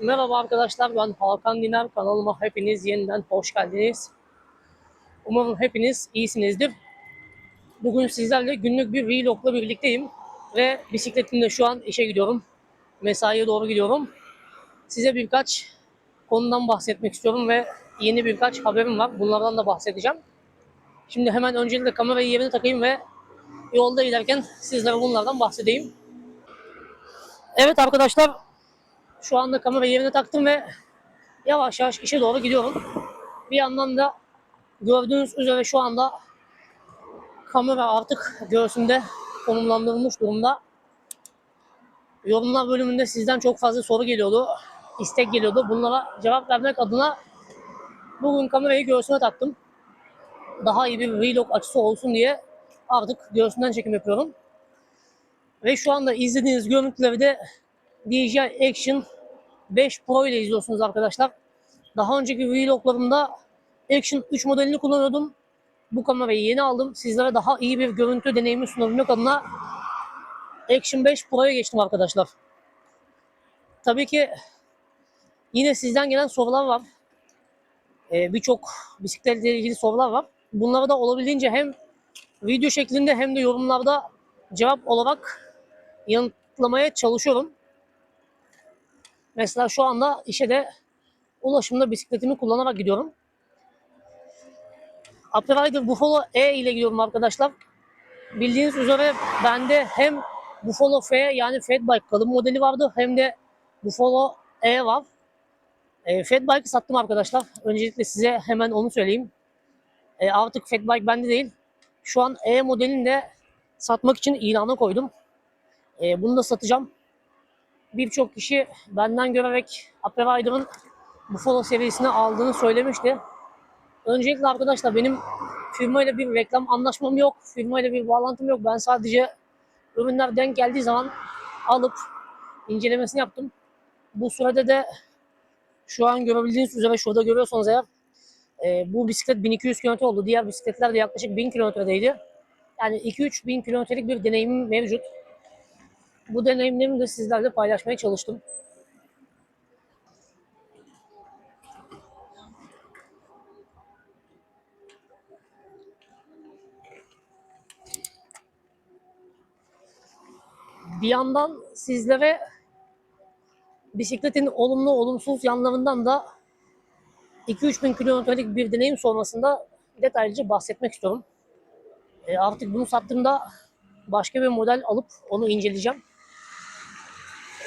Merhaba arkadaşlar ben Hakan Diner kanalıma hepiniz yeniden hoş geldiniz. Umarım hepiniz iyisinizdir. Bugün sizlerle günlük bir vlogla birlikteyim ve bisikletimle şu an işe gidiyorum. Mesaiye doğru gidiyorum. Size birkaç konudan bahsetmek istiyorum ve yeni birkaç haberim var. Bunlardan da bahsedeceğim. Şimdi hemen öncelikle kamerayı yerine takayım ve yolda giderken sizlere bunlardan bahsedeyim. Evet arkadaşlar şu anda kamera yerine taktım ve yavaş yavaş işe doğru gidiyorum. Bir yandan da gördüğünüz üzere şu anda kamera artık göğsümde konumlandırılmış durumda. Yorumlar bölümünde sizden çok fazla soru geliyordu. istek geliyordu. Bunlara cevap vermek adına bugün kamerayı göğsüme taktım. Daha iyi bir vlog açısı olsun diye artık göğsümden çekim yapıyorum. Ve şu anda izlediğiniz görüntüleri de DJI Action 5 Pro ile izliyorsunuz arkadaşlar. Daha önceki vloglarımda Action 3 modelini kullanıyordum. Bu kamerayı yeni aldım. Sizlere daha iyi bir görüntü deneyimi sunabilmek adına Action 5 Pro'ya geçtim arkadaşlar. Tabii ki yine sizden gelen sorular var. Ee, Birçok bisikletle ilgili sorular var. Bunları da olabildiğince hem video şeklinde hem de yorumlarda cevap olarak yanıtlamaya çalışıyorum. Mesela şu anda işe de ulaşımda bisikletimi kullanarak gidiyorum. Uprider Buffalo E ile gidiyorum arkadaşlar. Bildiğiniz üzere bende hem Buffalo F yani Fat Bike kalın modeli vardı hem de Buffalo E var. E, Fat Bike'ı sattım arkadaşlar. Öncelikle size hemen onu söyleyeyim. E, artık Fat Bike bende değil. Şu an E modelini de satmak için ilana koydum. E, bunu da satacağım. Birçok kişi benden görerek Upper Rider'ın Buffalo serisini aldığını söylemişti. Öncelikle arkadaşlar benim firmayla bir reklam anlaşmam yok. Firmayla bir bağlantım yok. Ben sadece ürünler denk geldiği zaman alıp incelemesini yaptım. Bu sürede de şu an görebildiğiniz üzere şurada görüyorsanız eğer e, bu bisiklet 1200 km oldu. Diğer bisikletler de yaklaşık 1000 kilometredeydi. Yani 2-3 bin kilometrelik bir deneyimim mevcut. Bu deneyimlerimi de sizlerle paylaşmaya çalıştım. Bir yandan sizlere bisikletin olumlu olumsuz yanlarından da 2-3 bin kilometrelik bir deneyim sonrasında detaylıca bahsetmek istiyorum. E, artık bunu sattığımda başka bir model alıp onu inceleyeceğim.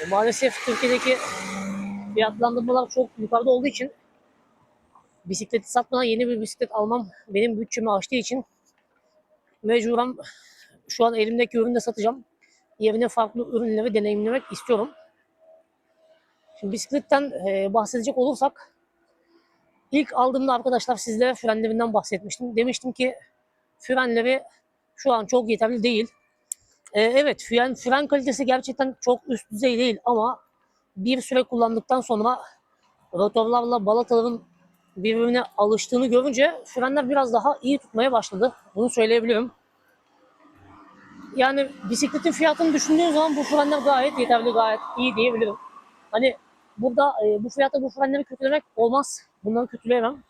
E, maalesef Türkiye'deki fiyatlandırmalar çok yukarıda olduğu için bisikleti satmadan yeni bir bisiklet almam benim bütçemi aştığı için mecburen şu an elimdeki ürünü de satacağım. Yerine farklı ürünleri deneyimlemek istiyorum. Şimdi bisikletten e, bahsedecek olursak ilk aldığımda arkadaşlar sizlere frenlerinden bahsetmiştim. Demiştim ki frenleri şu an çok yeterli değil. Ee, evet fren, fren kalitesi gerçekten çok üst düzey değil ama bir süre kullandıktan sonra rotorlarla balataların birbirine alıştığını görünce frenler biraz daha iyi tutmaya başladı. Bunu söyleyebilirim. Yani bisikletin fiyatını düşündüğün zaman bu frenler gayet yeterli, gayet iyi diyebilirim. Hani burada e, bu fiyata bu frenleri kötülemek olmaz. Bunları kötüleyemem.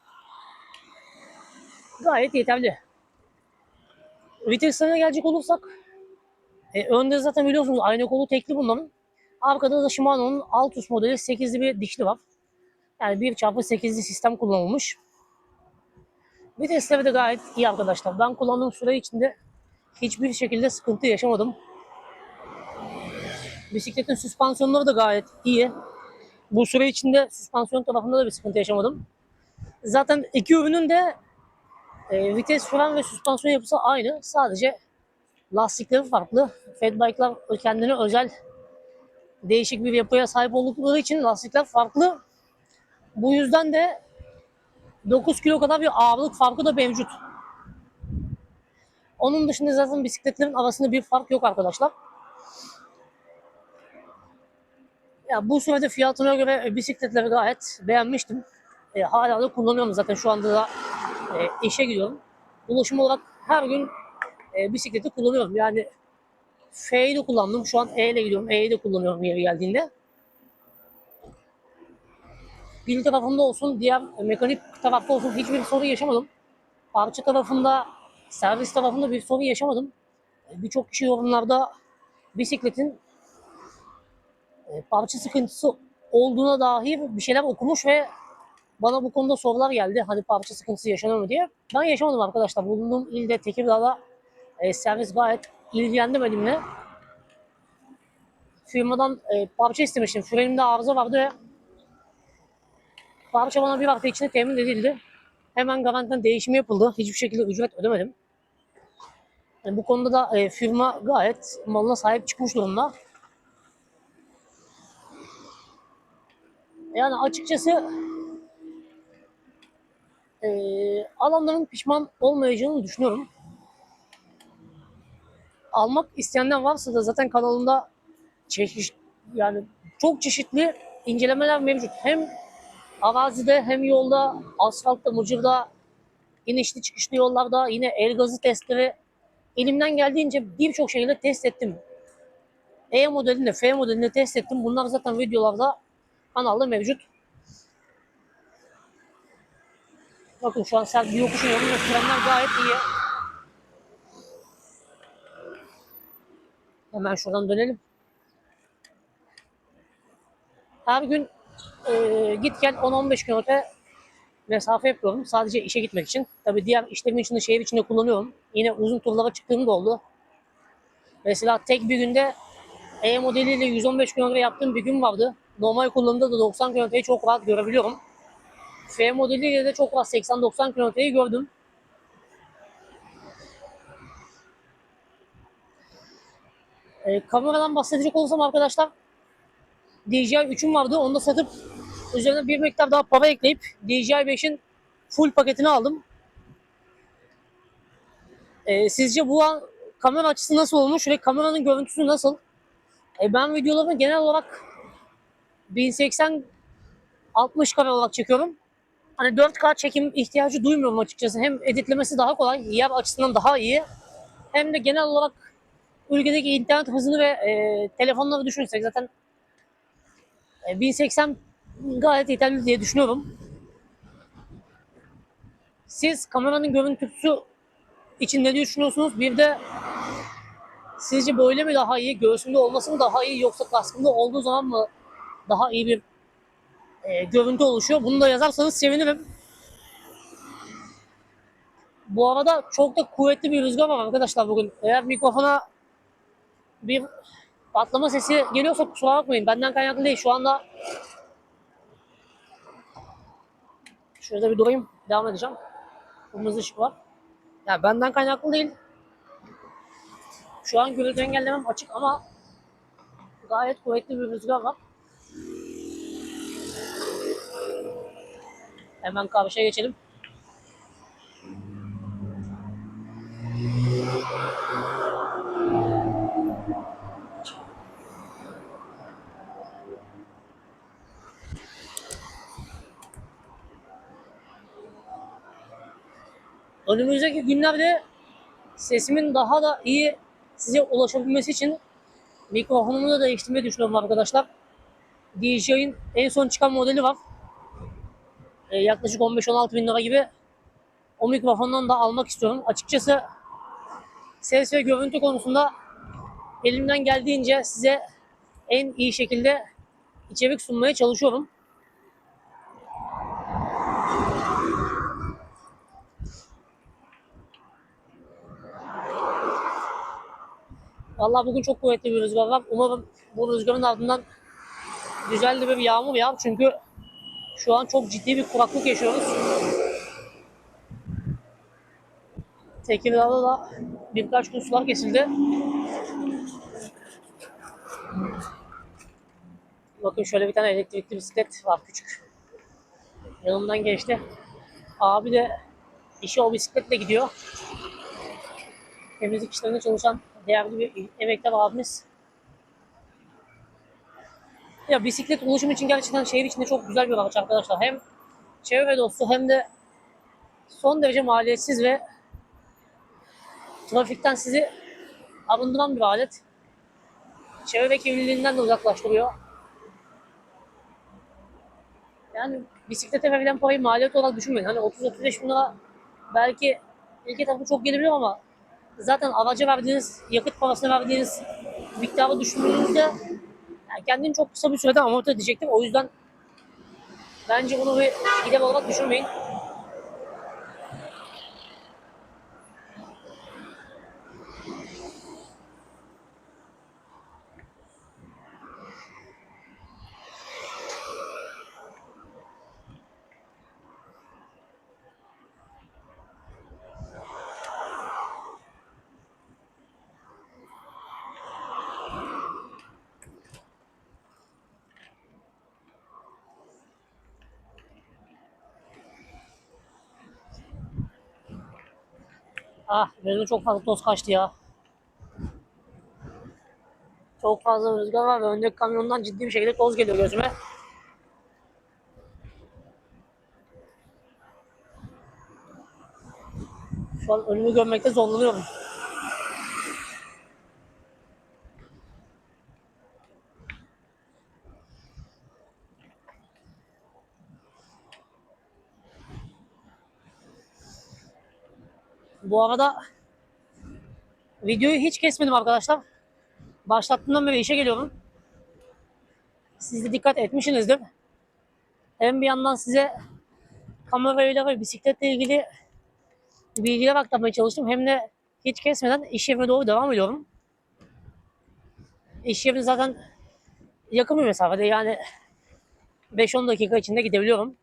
Gayet yeterli. Viteslerine gelecek olursak e, önde zaten biliyorsunuz aynı kolu tekli bunların. Arkada da Shimano'nun Altus modeli 8'li bir dişli var. Yani 1x8'li sistem kullanılmış. Vitesleri de gayet iyi arkadaşlar. Ben kullandığım süre içinde hiçbir şekilde sıkıntı yaşamadım. Bisikletin süspansiyonları da gayet iyi. Bu süre içinde süspansiyon tarafında da bir sıkıntı yaşamadım. Zaten iki ürünün de e, vites, fren ve süspansiyon yapısı aynı. Sadece lastikleri farklı. Fatbike'lar kendine özel değişik bir yapıya sahip oldukları için lastikler farklı. Bu yüzden de 9 kilo kadar bir ağırlık farkı da mevcut. Onun dışında zaten bisikletlerin arasında bir fark yok arkadaşlar. Ya bu sürede fiyatına göre bisikletleri gayet beğenmiştim. E, hala da kullanıyorum zaten şu anda da e, işe gidiyorum. Ulaşım olarak her gün e, bisikleti kullanıyorum. Yani F'yi de kullandım. Şu an E ile gidiyorum. E'yi de kullanıyorum yeri geldiğinde. pil tarafında olsun, diğer mekanik tarafta olsun hiçbir sorun yaşamadım. Parça tarafında, servis tarafında bir sorun yaşamadım. Birçok kişi yorumlarda bisikletin e, parça sıkıntısı olduğuna dair bir şeyler okumuş ve bana bu konuda sorular geldi. Hani parça sıkıntısı yaşanıyor mu diye. Ben yaşamadım arkadaşlar. Bulunduğum ilde Tekirdağ'da e, servis gayet ilgilendi benimle. Firmadan e, parça istemiştim. Frenimde arıza vardı ve parça bana bir hafta içinde temin edildi. Hemen garantiden değişimi yapıldı. Hiçbir şekilde ücret ödemedim. Yani bu konuda da e, firma gayet malına sahip çıkmış durumda. Yani açıkçası e, alanların pişman olmayacağını düşünüyorum. Almak isteyenler varsa da zaten kanalımda çeşit yani çok çeşitli incelemeler mevcut. Hem arazide hem yolda, asfaltta, mucurda, inişli çıkışlı yollarda yine el gazı testleri elimden geldiğince birçok şeyle test ettim. E modelini, F modelini test ettim. Bunlar zaten videolarda kanalda mevcut. Bakın şu an sert bir yokuşun yolunda frenler gayet iyi. Hemen şuradan dönelim. Her gün e, git gel 10-15 kilometre mesafe yapıyorum. Sadece işe gitmek için. Tabii diğer işlerim için de şehir içinde kullanıyorum. Yine uzun turlara çıktığım da oldu. Mesela tek bir günde E modeliyle 115 kilometre yaptığım bir gün vardı. Normal kullanımda da 90 kilometreyi çok rahat görebiliyorum. F modeliyle de çok rahat 80-90 kilometreyi gördüm. E, kameradan bahsedecek olursam arkadaşlar DJI 3'üm vardı. Onu da satıp üzerine bir miktar daha para ekleyip DJI 5'in full paketini aldım. E, sizce bu an kamera açısı nasıl olmuş ve kameranın görüntüsü nasıl? E, ben videolarımı genel olarak 1080 60 kare olarak çekiyorum. Hani 4K çekim ihtiyacı duymuyorum açıkçası. Hem editlemesi daha kolay, yer açısından daha iyi. Hem de genel olarak ülkedeki internet hızını ve e, telefonları düşünürsek zaten e, 1080 gayet yeterli diye düşünüyorum. Siz kameranın görüntüsü için ne düşünüyorsunuz? Bir de sizce böyle mi daha iyi, göğsümde olması mı daha iyi yoksa kaskımda olduğu zaman mı daha iyi bir e, görüntü oluşuyor? Bunu da yazarsanız sevinirim. Bu arada çok da kuvvetli bir rüzgar var arkadaşlar bugün. Eğer mikrofona bir patlama sesi geliyorsa kusura bakmayın. Benden kaynaklı değil. Şu anda şurada bir durayım. Devam edeceğim. Kırmızı ışık var. Yani benden kaynaklı değil. Şu an gürültü engellemem açık ama gayet kuvvetli bir rüzgar var. Hemen karşıya geçelim. Önümüzdeki günlerde sesimin daha da iyi size ulaşabilmesi için mikrofonumu da değiştirmeyi düşünüyorum arkadaşlar. DJI'in en son çıkan modeli var. Ee, yaklaşık 15-16 bin lira gibi. O mikrofondan da almak istiyorum. Açıkçası ses ve görüntü konusunda elimden geldiğince size en iyi şekilde içerik sunmaya çalışıyorum. Vallahi bugün çok kuvvetli bir rüzgar var. Umarım bu rüzgarın ardından güzel bir yağmur yağar. Çünkü şu an çok ciddi bir kuraklık yaşıyoruz. Tekirdağ'da da birkaç gün sular kesildi. Bakın şöyle bir tane elektrikli bisiklet var küçük. Yanımdan geçti. Abi de işe o bisikletle gidiyor. Temizlik işlerinde çalışan değerli bir emektar abimiz. Ya bisiklet ulaşım için gerçekten şehir içinde çok güzel bir araç arkadaşlar. Hem çevre dostu hem de son derece maliyetsiz ve trafikten sizi arındıran bir alet. Çevre kirliliğinden de uzaklaştırıyor. Yani bisiklete verilen parayı maliyet olarak düşünmeyin. Hani 30-35 bin lira belki ilk etapta çok gelebilir ama zaten araca verdiğiniz, yakıt parasına verdiğiniz miktarı düşündüğünüzde yani kendini çok kısa bir sürede amorti edecektir. O yüzden bence bunu bir gider olarak düşünmeyin. Ah benim çok fazla toz kaçtı ya. Çok fazla rüzgar var ve öndeki kamyondan ciddi bir şekilde toz geliyor gözüme. Şu an önümü görmekte zorlanıyorum. Bu arada videoyu hiç kesmedim arkadaşlar. Başlattığımdan beri işe geliyorum. Siz de dikkat etmişsinizdir. Hem bir yandan size kamerayla ve bisikletle ilgili bilgiler aktarmaya çalıştım. Hem de hiç kesmeden iş yerime doğru devam ediyorum. İş yerine zaten yakın bir mesafede yani 5-10 dakika içinde gidebiliyorum.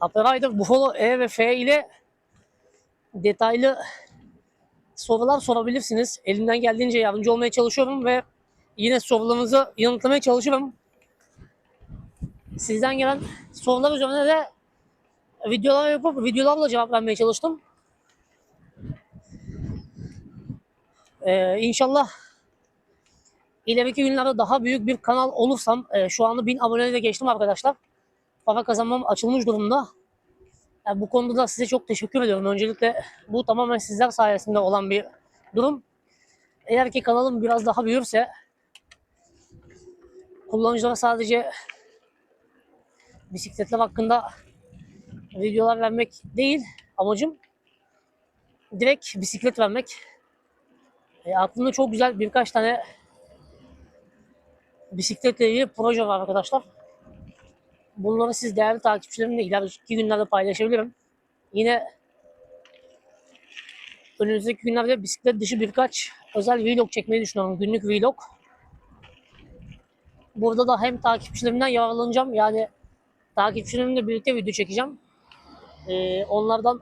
Aperider Buffalo E ve F ile detaylı sorular sorabilirsiniz. Elimden geldiğince yardımcı olmaya çalışıyorum ve yine sorularınızı yanıtlamaya çalışırım. Sizden gelen sorular üzerine de videolar yapıp videolarla cevap vermeye çalıştım. Ee, inşallah ileriki günlerde daha büyük bir kanal olursam e, şu anda 1000 aboneye de geçtim arkadaşlar. Para kazanmam açılmış durumda. Yani bu konuda da size çok teşekkür ediyorum. Öncelikle bu tamamen sizler sayesinde olan bir durum. Eğer ki kanalım biraz daha büyürse kullanıcılara sadece bisikletler hakkında videolar vermek değil amacım direkt bisiklet vermek. E, aklımda çok güzel birkaç tane bisikletle ilgili proje var arkadaşlar. Bunları siz değerli takipçilerimle ileriki günlerde paylaşabilirim. Yine önümüzdeki günlerde bisiklet dışı birkaç özel vlog çekmeyi düşünüyorum. Günlük vlog. Burada da hem takipçilerimden yararlanacağım. Yani takipçilerimle birlikte video çekeceğim. Ee, onlardan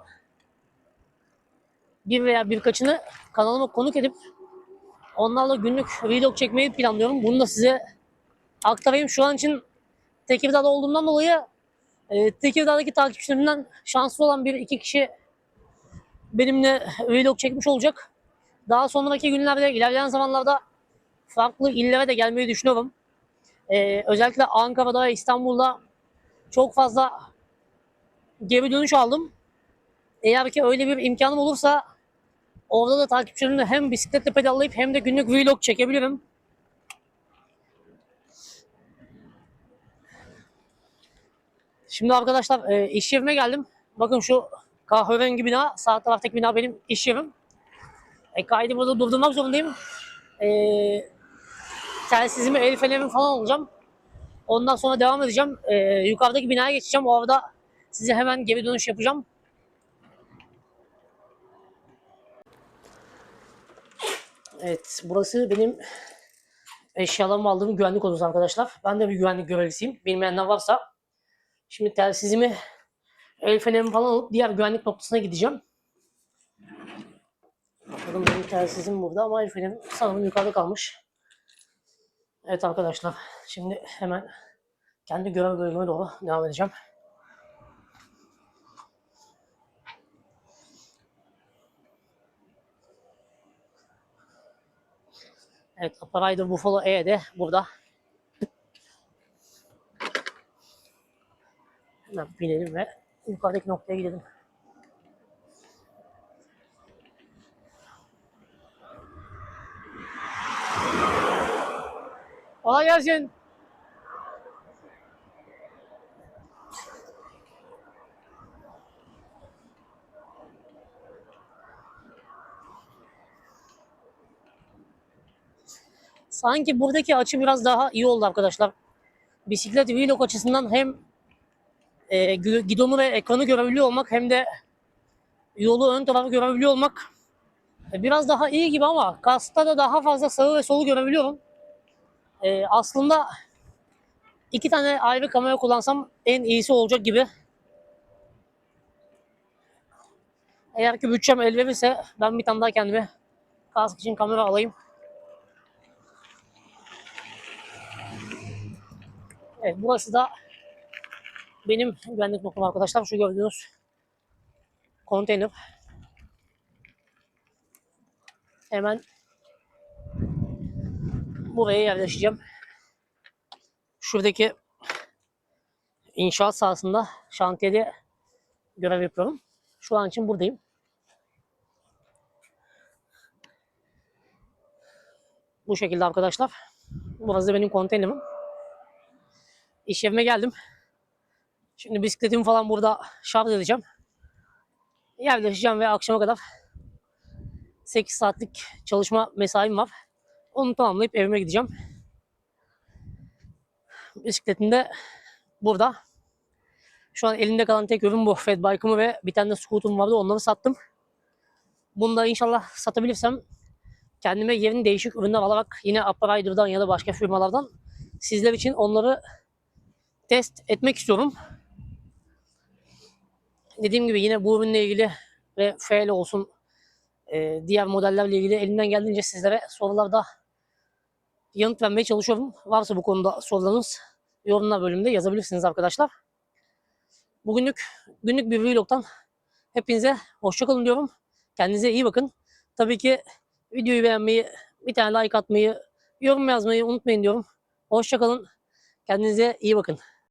bir veya birkaçını kanalıma konuk edip onlarla günlük vlog çekmeyi planlıyorum. Bunu da size aktarayım. Şu an için Tekirdağ'da olduğumdan dolayı e, Tekirdağ'daki takipçilerimden şanslı olan bir iki kişi benimle vlog çekmiş olacak. Daha sonraki günlerde ilerleyen zamanlarda farklı illere de gelmeyi düşünüyorum. E, özellikle Ankara'da ve İstanbul'da çok fazla geri dönüş aldım. Eğer ki öyle bir imkanım olursa orada da takipçilerimle hem bisikletle pedallayıp hem de günlük vlog çekebilirim. Şimdi arkadaşlar e, iş yerime geldim. Bakın şu kahverengi bina, sağ taraftaki bina benim iş yerim. E, kaydı burada durdurmak zorundayım. E, telsizimi, el fenerimi falan alacağım. Ondan sonra devam edeceğim. E, yukarıdaki binaya geçeceğim. O arada size hemen geri dönüş yapacağım. Evet, burası benim eşyalarımı aldığım güvenlik odası arkadaşlar. Ben de bir güvenlik görevlisiyim. Bilmeyenler varsa Şimdi telsizimi, el fenerimi falan alıp diğer güvenlik noktasına gideceğim. Bakın benim telsizim burada ama el fenerim sanırım yukarıda kalmış. Evet arkadaşlar şimdi hemen kendi görev bölümüne doğru devam edeceğim. Evet Aparider Buffalo E de burada. Binelim ve yukarıdaki noktaya gidelim. Kolay gelsin. Sanki buradaki açı biraz daha iyi oldu arkadaşlar. Bisiklet vlog açısından hem e, gidonu ve ekranı görebiliyor olmak hem de yolu ön tarafı görebiliyor olmak e, biraz daha iyi gibi ama kasta da daha fazla sağı ve solu görebiliyorum. E, aslında iki tane ayrı kamera kullansam en iyisi olacak gibi. Eğer ki bütçem el verirse ben bir tane daha kendime kask için kamera alayım. Evet burası da benim güvenlik noktam arkadaşlar. Şu gördüğünüz konteyner. Hemen buraya yerleşeceğim. Şuradaki inşaat sahasında şantiyede görev yapıyorum. Şu an için buradayım. Bu şekilde arkadaşlar. Burası da benim konteynerim. İş yerime geldim. Şimdi bisikletimi falan burada şarj edeceğim. Yerleşeceğim ve akşama kadar 8 saatlik çalışma mesaim var. Onu tamamlayıp evime gideceğim. Bisikletim de burada. Şu an elimde kalan tek ürün bu. Fat bike'ımı ve bir tane de scooter'ım vardı. Onları sattım. Bunu da inşallah satabilirsem kendime yerin değişik ürünler alarak yine Upper Rider'dan ya da başka firmalardan sizler için onları test etmek istiyorum. Dediğim gibi yine bu ürünle ilgili ve FL olsun e, diğer modellerle ilgili elimden geldiğince sizlere sorularda yanıt vermeye çalışıyorum. Varsa bu konuda sorularınız yorumlar bölümünde yazabilirsiniz arkadaşlar. Bugünlük günlük bir vlogtan hepinize hoşçakalın diyorum. Kendinize iyi bakın. Tabii ki videoyu beğenmeyi, bir tane like atmayı, yorum yazmayı unutmayın diyorum. Hoşçakalın. Kendinize iyi bakın.